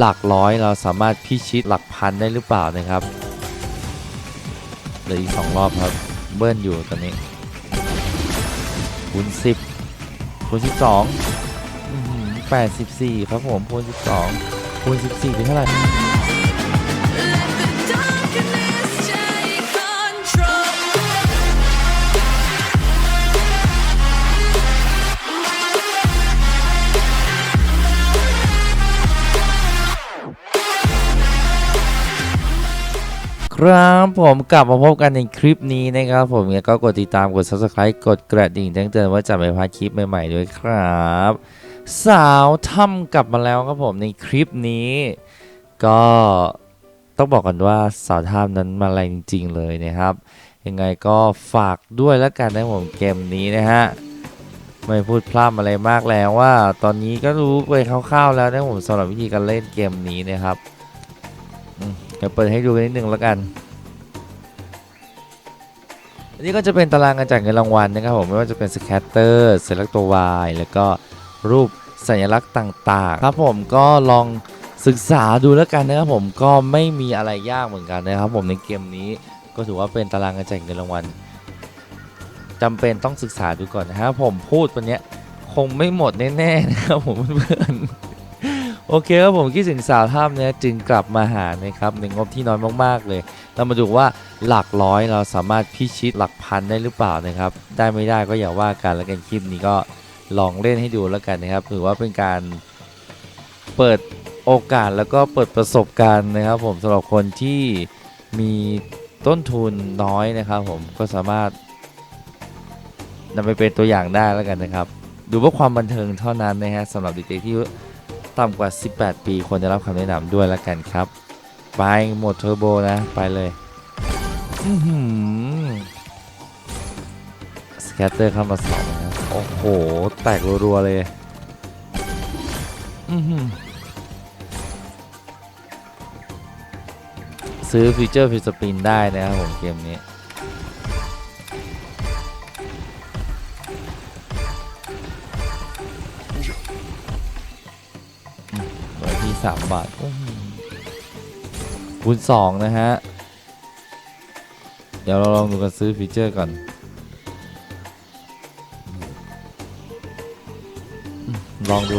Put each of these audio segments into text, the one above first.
หลักร้อยเราสามารถพิชิตหลักพันได้หรือเปล่านะครับเหลืออีกสองรอบครับ เบิ้ลอยู่ตอนนี้คูณสิบคูณสิบสองแปดสิบสี่ครับผมคูณสิบสองคูณสิบสี่เป็นเท่าไหร่ ครับผมกลับมาพบกันในคลิปนี้นะครับผมเนี่ยก็กดติดตามกด subscribe กดกระดิ่งแจ้งเตือนว่าจะไม่พลาดคลิปใหม่ๆด้วยครับ สาวถ้ำกลับมาแล้วครับผมในคลิปนี้ ก็ต้องบอกกันว่าสาวถ้ำนั้นมาแรงจริงๆเลยนะครับ ยังไงก็ฝากด้วยแล้วกันนะผมเกมนี้นะฮะไม่พูดพร่ำอะไรมากแล้วว่า ตอนนี้ก็รู้ไปคร่าวๆแล้วนะผมสำหรับวิธีการเล่นเกมนี้นะครับ เดี๋ยวเปิดให้ดูนิดนึงแล้วกัน อันนี้ก็จะเป็นตารางการจ่ายเงินรางวัลนะครับผมไม่ว่าจะเป็นสแคตเตอร์เซลักตัว Y แล้วก็รูปสัญลักษณ์ต่างๆ ครับผมก็ลองศึกษาดูแล้วกันนะครับผมก็ไม่มีอะไรยากเหมือนกันนะครับผมในเกมนี้ก็ถือว่าเป็นตารางการจ่ายเงินรางวัลจำเป็นต้องศึกษาดูก่อนนะครับผมพูดวันนี้คงไม่หมดแน่ๆนะครับผมเพื่อนๆ โอเคครับผมคิดถึงสาวถ้ำเนี่ยจึงกลับมาหานะครับในงบที่น้อยมากๆเลย เรามาดูว่าหลักร้อยเราสามารถพิชิตหลักพันได้หรือเปล่านะครับ ได้ไม่ได้ก็อย่าว่ากันแล้วกันคลิปนี้ก็ลองเล่นให้ดูแล้วกันนะครับถือว่าเป็นการเปิดโอกาสแล้วก็เปิดประสบการณ์นะครับ ผมสำหรับคนที่มีต้นทุนน้อยนะครับ ผมก็สามารถนำไปเป็นตัวอย่างได้แล้วกันนะครับ ดูเพื่อความบันเทิงเท่านั้นนะฮะสำหรับเด็กๆที่ ต่ำกว่า 18 ปีควรจะรับคำแนะนำด้วยแล้วกันครับ ไปหมดเทอร์โบนะ ไปเลยสแกตเตอร์เข้ามาสองนะโอ้โห แตกรัวๆเลยซื้อฟีเจอร์ฟิสปินได้นะครับผมเกมนี้ 3 บาทโอ้โหคูณ2นะฮะ เดี๋ยวเราลองดูกันซื้อฟีเจอร์ก่อนลองดู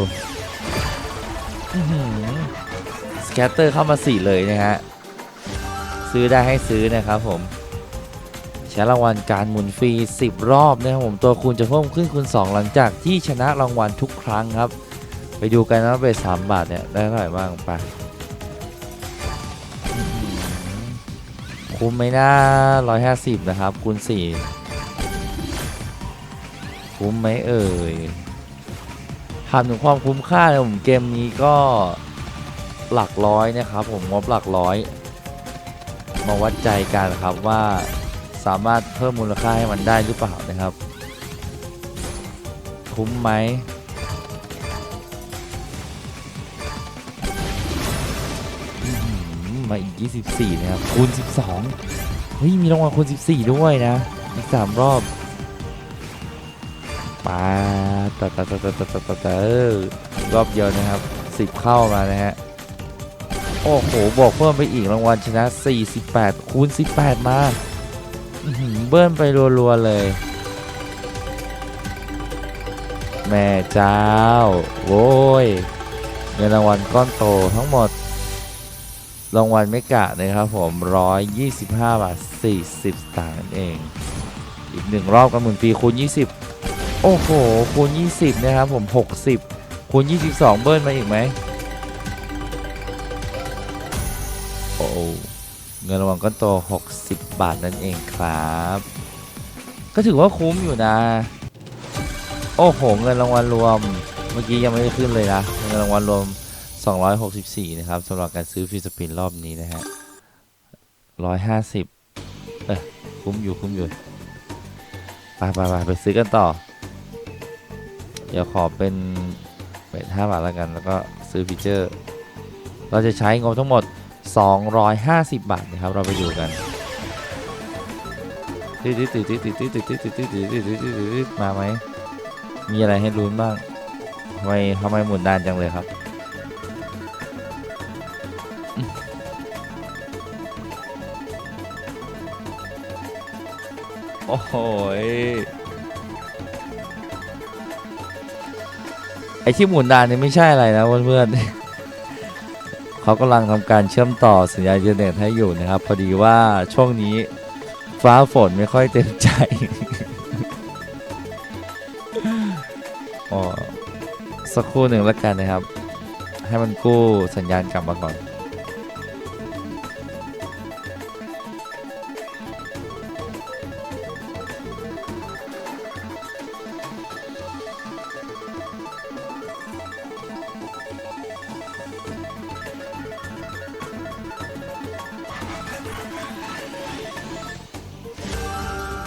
สแกตเตอร์เข้ามา4เลยนะฮะ ซื้อได้ให้ซื้อนะครับผมใช้รางวัลการหมุนฟรี 10 รอบนะครับผมตัวคูณจะเพิ่มขึ้นคูณ2หลังจากที่ชนะรางวัลทุกครั้งครับ ไปดูกันนะว่าเบสสามบาทเนี่ยได้เท่าไหร่บ้างไปคุ้มไหมนะร้อยห้าสิบนะครับคูณสี่คุ้มไหมเอ่ยถามถึงความคุ้มค่าเลยผมเกมนี้ก็หลักร้อยนะครับ ผมงบหลักร้อย มาวัดใจกันครับว่าสามารถเพิ่มมูลค่าให้มันได้หรือเปล่านะครับ คุ้มไหม มาอีก 24 นะครับ คูณ 12 เฮ้ย มีรางวัลคูณ 14 ด้วยนะ อีก 3 รอบปาตัดตัดตัดตัดตัดตัดรอบเดียวนะครับ 10 เข้ามานะฮะ โอ้โห บอกเพิ่มไปอีกรางวัลชนะ 48 คูณ 18 มาเบิ้ลไปรัวๆเลย แม่เจ้า โว้ยเงินรางวัลก้อนโตทั้งหมด รางวัลไม่กะนะครับผม 125 บาท 40สตางค์นั่นเอง อีกหนึ่งรอบกับหมื่นปีคูณ 20 โอ้โห คูณ 20 นะครับผม 60 คูณ 22 เบิ้ลมาอีกไหม โอ้เงินรางวัลก้อนโต 60 บาทนั่นเองครับ ก็ถือว่าคุ้มอยู่นะ โอ้โห เงินรางวัลรวม เมื่อกี้ยังไม่ได้ขึ้นเลยนะ เงินรางวัลรวม 264 นะครับสำหรับการซื้อฟิสปินรอบนี้นะฮะ150 เออคุ้มอยู่คุ้มอยู่ไปไปไปไปซื้อกันต่อ เดี๋ยวขอเป็นเป็น5บาทแล้วกัน แล้วก็ซื้อฟีเจอร์ เราจะใช้งบทั้งหมด 250 บาทนะครับ เราไปดูกันมาไหมมีอะไรให้รุ้นบ้างทำไมทำไมหมุนนานจังเลยครับ โอ้โหยไอที่หมุนดานนี่ไม่ใช่อะไรนะเพื่อนๆเขากำลังทำการเชื่อมต่อสัญญาณอินเทอร์เน็ตให้อยู่นะครับ พอดีว่าช่วงนี้ฟ้าฝนไม่ค่อยเต็มใจอ๋อสักครู่หนึ่งแล้วกันนะครับ ให้มันกู้สัญญาณกลับมาก่อน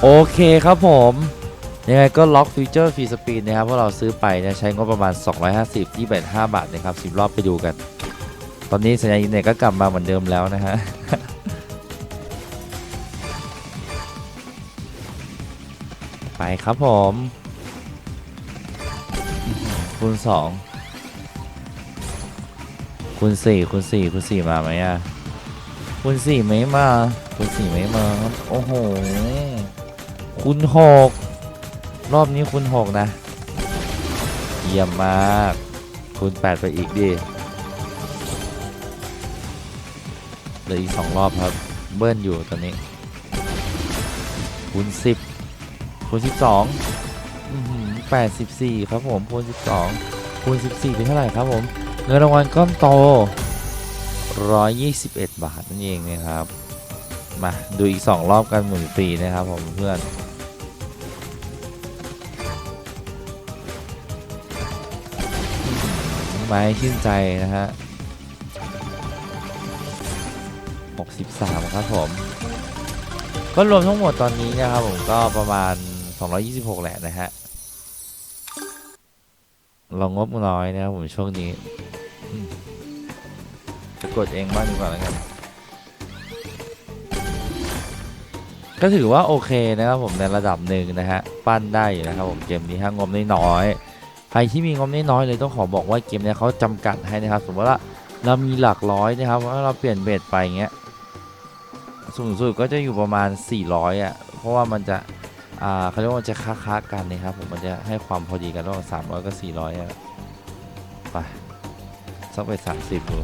โอเคครับผมยังไงก็ล็อกฟีเจอร์ฟรีสปีดนะครับเพราะเราซื้อไปนี่ยใช้งบประมาณ 250ที่เป็น5บาทนะครับ 10 รอบไปดูกัน ตอนนี้สัญญาณอินเทอร์เน็ตก็กลับมาเหมือนเดิมแล้วนะฮะไปครับผมคูณ2คูณ4คูณ4คูณ4มาไหมอะคูณ4ไม่มาคูณ4ไม่มา โอ้โห คูณ6รอบนี้คูณ6นะ เยี่ยมมากคูณ8ไปอีกดิเหลืออีก2รอบครับ เบิ้ลอยู่ตอนนี้คูณ10คูณ12อื้อหือ84 ครับผมคูณ12คูณ14 เป็นเท่าไหร่ครับผม เงินรางวัลก้อนโต 121 บาทนั่นเองนะครับ มาดูอีก 2 รอบกันหมุนฟรีนะครับผมเพื่อน ไม้ชื่นใจนะฮะ 63 ครับผม ก็รวมทั้งหมดตอนนี้นะครับผมก็ประมาณ 226 แหละนะฮะ เรางบน้อยนะครับผมช่วงนี้จะกดเองบ้างดีกว่าแล้วกัน ก็ถือว่าโอเคนะครับผมในระดับหนึ่งนะฮะ ปั้นได้อยู่นะครับผมเกมนี้ถ้างบน้อยๆ ใครที่มีงบน้อยๆเลยต้องขอบอกว่าเกมเนี้ยเขาจำกัดให้นะครับ สมมติว่าเรามีหลักร้อยนะครับว่าเราเปลี่ยนเบสไปอย่างเงี้ยสูงสุดก็จะอยู่ประมาณ 400อะเพราะว่ามันจะอ่าเขาเรียกว่าจะค้าๆกันนะครับผมมันจะให้ความพอดีกันระหว่าง300 กับ 400อะไปสักไป30ดู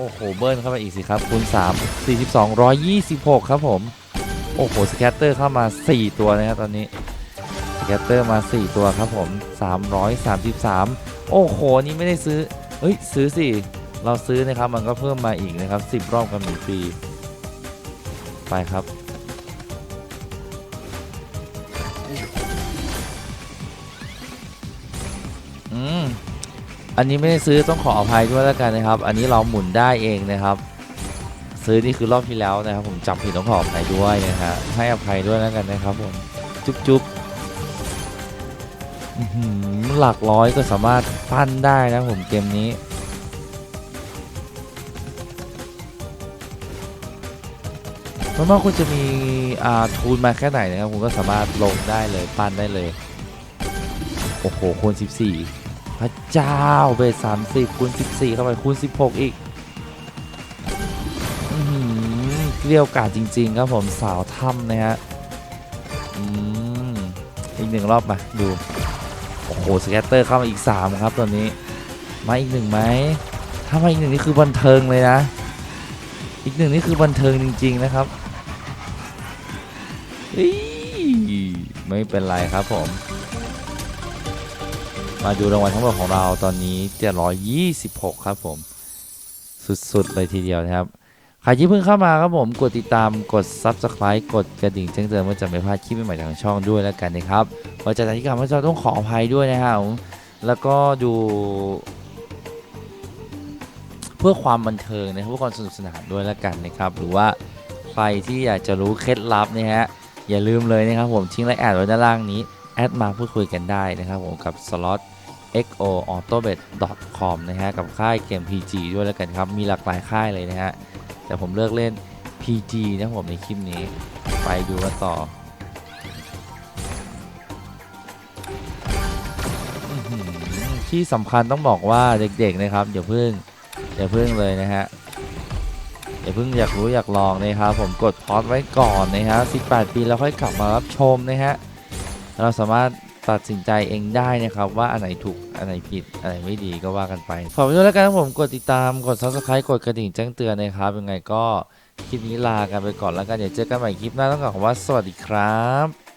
อ้โห เบิ้ลเข้าไปอีกสิครับคูณ3 42 126 ครับผม โอ้โห สแคตเตอร์เข้ามา 4 ตัวนะครับตอนนี้ สแคตเตอร์มา 4 ตัวครับผม 333 โอ้โห นี่ไม่ได้ซื้อ เฮ้ย ซื้อสิ เราซื้อนะครับ มันก็เพิ่มมาอีกนะครับ 10 รอบกันหนึ่งปี ไปครับ อันนี้ไม่ได้ซื้อต้องขออภัยด้วยแล้วกันนะครับ อันนี้เราหมุนได้เองนะครับ ซื้อนี่คือรอบที่แล้วนะครับ ผมจำผิดต้องขออภัยด้วยนะฮะให้อภัยด้วยแล้วกันนะครับผมจุ๊บจุ๊บอื้อหือหลักร้อยก็สามารถปั้นได้นะผมเกมนี้ไม่ว่าคุณจะมีอ่าทูนมาแค่ไหนนะครับคุณก็สามารถลงได้เลยปั้นได้เลย โอ้โหคูณ14 พระเจ้าเบส30คูณ14เข้าไปคูณ16อีกอื้อหือเกลียวกราดจริง ๆ ครับผมสาวถ้ำนะฮะอีกหนึ่งรอบมาดู โอ้โหสแกตเตอร์เข้ามาอีก 3 ครับตอนนี้ มาอีกหนึ่งไหมถ้ามาอีกหนึ่งนี่คือบันเทิงเลยนะ อีกหนึ่งนี่คือบันเทิงจริง ๆ นะครับไม่เป็นไรครับผม มาดูรางวัลทั้งหมดของเราตอนนี้726ครับผม สุดๆเลยทีเดียวนะครับ ใครที่เพิ่งเข้ามาครับผมกดติดตามกด Subscribe กดกระดิ่งแจ้งเตือนเพื่อจะไม่พลาดคลิปใหม่ๆทางช่องด้วยแล้วกันนะครับพอจากที่การว่าจะต้องขออภัยด้วยนะครับผมแล้วก็ดูเพื่อความบันเทิงนะครับเพื่อความสนุกสนานด้วยแล้วกันนะครับ หรือว่าใครที่อยากจะรู้เคล็ดลับนะฮะอย่าลืมเลยนะครับผมทิ้งไลน์แอดไว้ด้านล่างนี้แอดมาพูดคุยกันได้นะครับผมกับ slot xo autobet xoautobet.com นะฮะกับค่ายเกม PG ด้วยแล้วกันครับ มีหลากหลายค่ายเลยนะฮะ แต่ผมเลือกเล่น PG นะครับผมในคลิปนี้ไปดูกันต่ออื้อหือที่สำคัญต้องบอกว่าเด็กๆนะครับอย่าเพิ่งอย่าเพิ่งเลยนะฮะอย่าเพิ่งอยากรู้อยากลองนะครับผมกดพอดไว้ก่อนนะฮะ18 ปีแล้วค่อยกลับมารับชมนะฮะเราสามารถ ตัดสินใจเองได้นะครับ ว่าอันไหนถูกอันไหนผิดอันไหนไม่ดีก็ว่ากันไปขอบคุณด้วยแล้วกันครับผมกดติดตามกด subscribe กดกระดิ่งแจ้งเตือนนะครับยังไงก็คลิปนี้ลากันไปก่อนแล้วกันเดี๋ยวเจอกันใหม่คลิปหน้าต้องขอว่าสวัสดีครับ